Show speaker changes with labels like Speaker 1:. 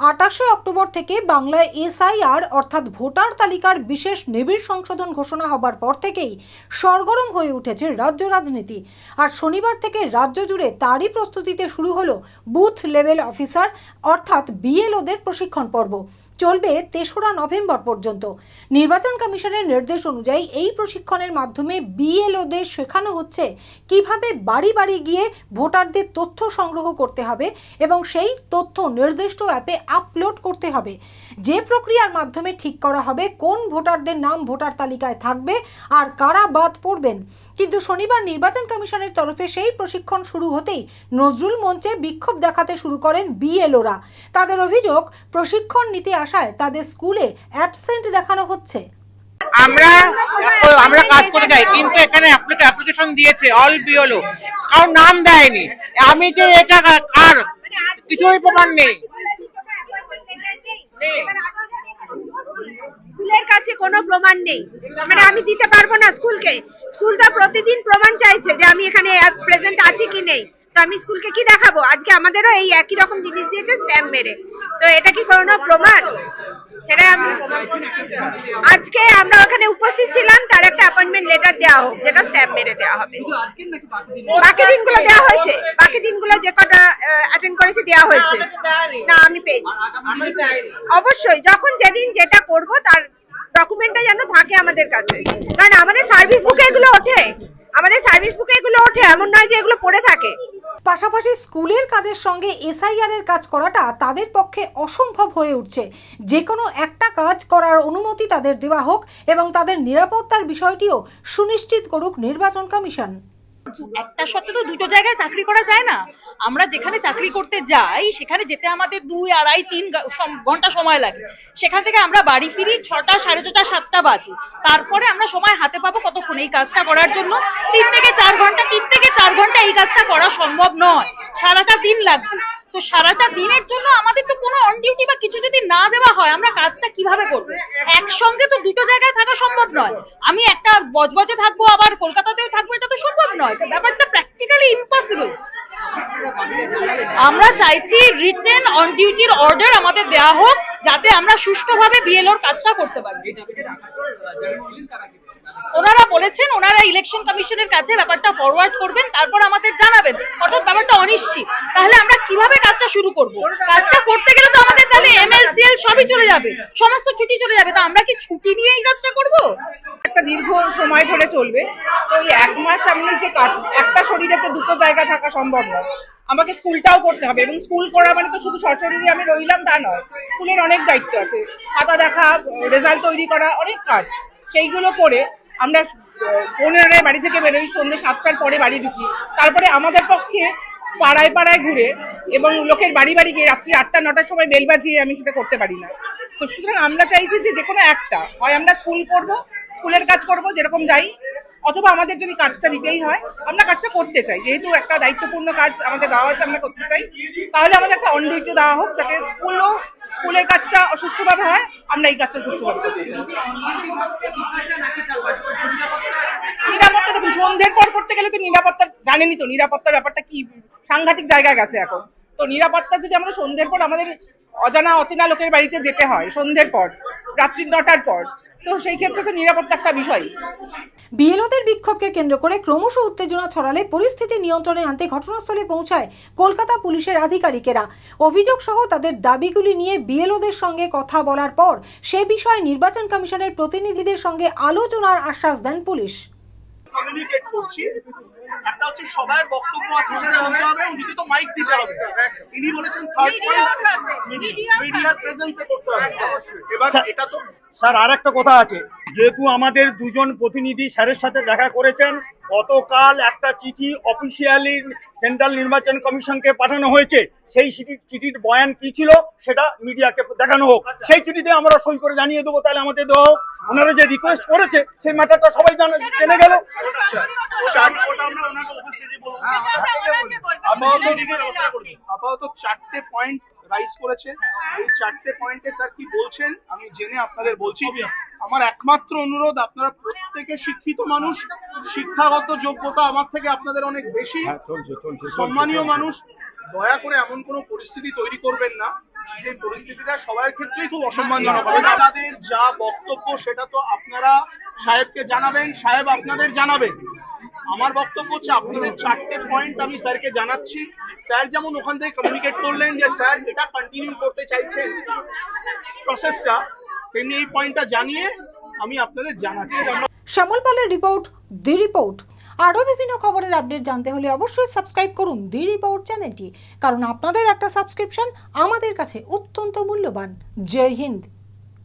Speaker 1: আটাশে October থেকে বাংলায় SIR, অর্থাৎ ভোটার তালিকার বিশেষ নিবিড় সংশোধন ঘোষণা হবার পর থেকেই সরগরম হয়ে উঠেছে রাজ্য রাজনীতি। আর শনিবার থেকে রাজ্য জুড়ে তারই প্রস্তুতিতে শুরু হলো বুথ লেভেল অফিসার, অর্থাৎ বিএলওদের প্রশিক্ষণ পর্ব। চলবে তেসরা নভেম্বর পর্যন্ত। নির্বাচন কমিশনের নির্দেশ অনুযায়ী এই প্রশিক্ষণের মাধ্যমে বিএলওদের শেখানো হচ্ছে কীভাবে বাড়ি বাড়ি গিয়ে ভোটারদের তথ্য সংগ্রহ করতে হবে এবং সেই তথ্য নির্দিষ্ট অ্যাপে আপলোড করতে হবে। যে প্রক্রিয়ার মাধ্যমে ঠিক করা হবে, কোন ভোটারদের নাম ভোটার তালিকায় থাকবে আর কারা বাদ পড়বেন। কিন্তু শনিবার নির্বাচন কমিশনের তরফে সেই প্রশিক্ষণ শুরু হতেই নজরুল মঞ্চে বিক্ষোভ দেখাতে শুরু করেন বিএলওরা। তাদের অভিযোগ, প্রশিক্ষণ নিতে আসায় তাদের স্কুলে অ্যাবসেন্ট দেখানো হচ্ছে।
Speaker 2: আমরা আমরা কাজ করে যাই, কিন্তু এখানে অ্যাপ্লিকেশন দিয়েছে অল বিওলো কারণ নাম দেয়নি। আমি যে এটা কার কিছুই প্রমাণ নেই।
Speaker 3: স্কুলের কাছে কোনো প্রমাণ নেই। মানে আমি দিতে পারব না স্কুলকে। স্কুল তো প্রতিদিন প্রমাণ চাইছে যে আমি এখানে প্রেজেন্ট আছি কি নেই। তো আমি স্কুলকে কি দেখাবো? আজকে আমাদেরও এই একই রকম জিনিস দিয়েছে স্ট্যাম্প মেরে। তো এটা কি কোনো প্রমাণ? সেটা আমি আজকে আমরা ওখানে উপস্থিত ছিলাম তার একটা অ্যাপয়েন্টমেন্ট লেটার দেওয়া হোক যেটা স্ট্যাম্প মেরে দেওয়া হবে। বাকি দিনগুলো? দেওয়া হয়েছে। বাকি দিনগুলো যে কটা অ্যাটেন্ড দেওয়া হয়েছে। না আমি পেয়েছি। অবশ্যই যখন যেদিন যেটা করব তার ডকুমেন্টটা যেন থাকে আমাদের কাছে। কারণ আমাদের সার্ভিস বুকে এগুলো ওঠে। আমাদের সার্ভিস বুকে এগুলো ওঠে এমন নয় যে এগুলো পড়ে থাকে।
Speaker 1: পাশাপাশি স্কুলের কাজের সঙ্গে এসআইআর এর কাজ করাটা তাদের পক্ষে অসম্ভব হয়ে উঠছে। যে কোনো একটা কাজ করার অনুমতি তাদের দেওয়া হোক এবং তাদের নিরাপত্তার বিষয়টিও সুনিশ্চিত করুক নির্বাচন কমিশন।
Speaker 4: একটা সত্ত্বে তো দুটো জায়গায় চাকরি করা যায় না। আমরা যেখানে চাকরি করতে যাই, সেখানে যেতে আমাদের দুই, আড়াই, তিন ঘণ্টা সময় লাগে। সেখান থেকে আমরা বাড়ি ফিরি ছটা, সাড়ে ছটা, সাতটা বাজে। তারপরে আমরা সময় হাতে পাবো কতক্ষণ এই কাজটা করার জন্য। তিন থেকে চার ঘণ্টা, তিন থেকে চার ঘণ্টা এই কাজটা করা সম্ভব নয়। সারাটা দিন লাগবে। তো সারাটা দিনের জন্য আমাদের তো কোনো অন ডিউটি বা কিছু যদি না দেওয়া হয়, আমরা কাজটা কীভাবে করব? একসঙ্গে তো দুটো জায়গায় থাকা সম্ভব নয়। আমি একটা বজবজে থাকব, আবার কলকাতাতেও থাকব, এটা তো সম্ভব নয়। ব্যাপারটা প্র্যাকটিক্যালি ইম্পসিবল আমরা চাইছি রিটেন অন ডিউটির অর্ডার আমাদের দেওয়া হোক, যাতে আমরা সুষ্ঠুভাবে বিএলওর কাজটা করতে পারি। ওনারা বলেছেন, ওনারা ইলেকশন কমিশনের কাছে ব্যাপারটা ফরওয়ার্ড করবেন, তারপর আমাদের জানাবেন। অর্থাৎ ব্যাপারটা অনিশ্চিত। তাহলে কীভাবে কাজটা শুরু করব? কাজটা করতে গেলে তো আমাদের তাহলে এমএলসিএল সবই চলে যাবে। সমস্ত ছুটি চলে যাবে। তো আমরা কি ছুটি নিয়ে এই কাজটা করব?
Speaker 5: একটা দীর্ঘ সময় ধরে চলবে। এই এক মাস আমি যে কাজ- একটা শরীরে তো দুটো জায়গা থাকা সম্ভব নয়। আমাকে স্কুলটাও করতে হবে এবং স্কুল করা মানে তো শুধু সশরীরে আমি রইলাম তা নয়। স্কুলের অনেক দায়িত্ব আছে। খাতা দেখা রেজাল্ট তৈরি করা অনেক কাজ। সেইগুলো করে আমরা পনেরোটায় বাড়ি থেকে বেরোই সন্ধ্যে সাতটার পরে বাড়ি ঢুকি। তারপরে আমাদের পক্ষে পাড়ায় পাড়ায় ঘুরে এবং লোকের বাড়ি বাড়ি গিয়ে রাত্রি আটটা, নটার সময় বেল বাজিয়ে আমি সেটা করতে পারি না। তো সুতরাং আমরা চাইছি যে কোনো একটা, হয় আমরা স্কুল করব, স্কুলের কাজ করব, যেরকম যাই, অথবা আমাদের যদি কাজটা দিতেই হয়, আমরা কাজটা করতে চাই। যেহেতু একটা দায়িত্বপূর্ণ কাজ আমাদের দেওয়া হয়েছে, আমরা করতে চাই। তাহলে আমাদের একটা অন দেওয়া হোক, যাতে স্কুলও, স্কুলের কাজটা সুষ্ঠুভাবে হয়, আমরা এই কাজটা সুষ্ঠুভাবে করতে চাই নিরাপত্তা দেখুন সন্ধ্যের পর করতে গেলে তো নিরাপত্তা, জানেনই তো নিরাপত্তার ব্যাপারটা কি, সাংঘাতিক জায়গায় গেছে এখন। তো নিরাপত্তা যদি আমরা সন্ধ্যের পর আমাদের অজানা, অচেনা লোকের বাড়িতে যেতে হয়, সন্ধ্যের পর, রাত্রি নটার পর, তো সেই ক্ষেত্রে তো নিরাপত্তা একটা বিষয়।
Speaker 1: বিএলওদের বিক্ষোভকে কেন্দ্র করে ক্রমশ উত্তেজনা ছড়ালে পরিস্থিতি নিয়ন্ত্রণে আনতে ঘটনাস্থলে পৌঁছায় কলকাতা পুলিশের আধিকারিকেরা। অভিযোগ সহ তাদের দাবিগুলি নিয়ে বিএলওদের সঙ্গে কথা বলার পর সে বিষয়ে নির্বাচন কমিশনের প্রতিনিধিদের সঙ্গে আলোচনার আশ্বাস দেন পুলিশ।
Speaker 6: করছি একটা হচ্ছে সবার বক্তব্য আছে সেটা শুনতে হবে উনিকে তো মাইক দিতে হবে। তিনি বলেছেন থার্ড পয়েন্ট মিডিয়ার প্রেজেন্সে করতে হবে। এবার এটা তো
Speaker 7: স্যার আর একটা কথা আছে। যেহেতু আমাদের দুজন প্রতিনিধি স্যারের সাথে দেখা করেছেন গতকাল একটা চিঠি অফিসিয়ালি সেন্ট্রাল নির্বাচন কমিশনকে পাঠানো হয়েছে। সেই চিঠি- চিঠির বয়ান কি ছিল সেটা মিডিয়াকে দেখানো হোক। সেই চিঠিতে আমরা সই করে জানিয়ে দেবো তাহলে আমাদের দেওয়া হোক। ওনারা যে রিকোয়েস্ট করেছে সেই ম্যাটারটা সবাই জেনে গেল।
Speaker 6: আপাতত চারটে পয়েন্ট রাইজ করেছে। এই চারটে পয়েন্টে স্যার কি বলছেন আমি জেনে আপনাদের বলছি। আমার একমাত্র অনুরোধ আপনারা প্রত্যেকে শিক্ষিত মানুষ শিক্ষাগত যোগ্যতা আমার থেকে আপনাদের অনেক বেশি।
Speaker 7: হ্যাঁ,
Speaker 6: সম্মানীয় মানুষ দয়া করে এমন কোনো পরিস্থিতি তৈরি করবেন না যে পরিস্থিতিটা সবার ক্ষেত্রেই খুব অসম্মানজনক হবে। আপনাদের যা বক্তব্য সেটা তো আপনারা সাহেবকে জানাবেন সাহেব আপনাদের জানাবেন আমার বক্তব্য হচ্ছে আপনাদের চারটে পয়েন্ট আমি স্যারকে জানাচ্ছি। স্যার যেমন ওখান থেকে কমিউনিকেট করলেন যে স্যার এটা কন্টিনিউ করতে চাইছেন। প্রসেসটা তেমনি এই পয়েন্টটা জানিয়ে আমি আপনাদের জানাচ্ছি।
Speaker 1: শ্যামল পালের রিপোর্ট দি রিপোর্ট আরও বিভিন্ন খবরের আপডেট জানতে হলে অবশ্যই সাবস্ক্রাইব করুন দি রিপোর্ট চ্যানেলটি কারণ আপনাদের একটা সাবস্ক্রিপশন আমাদের কাছে অত্যন্ত মূল্যবান। জয় হিন্দ।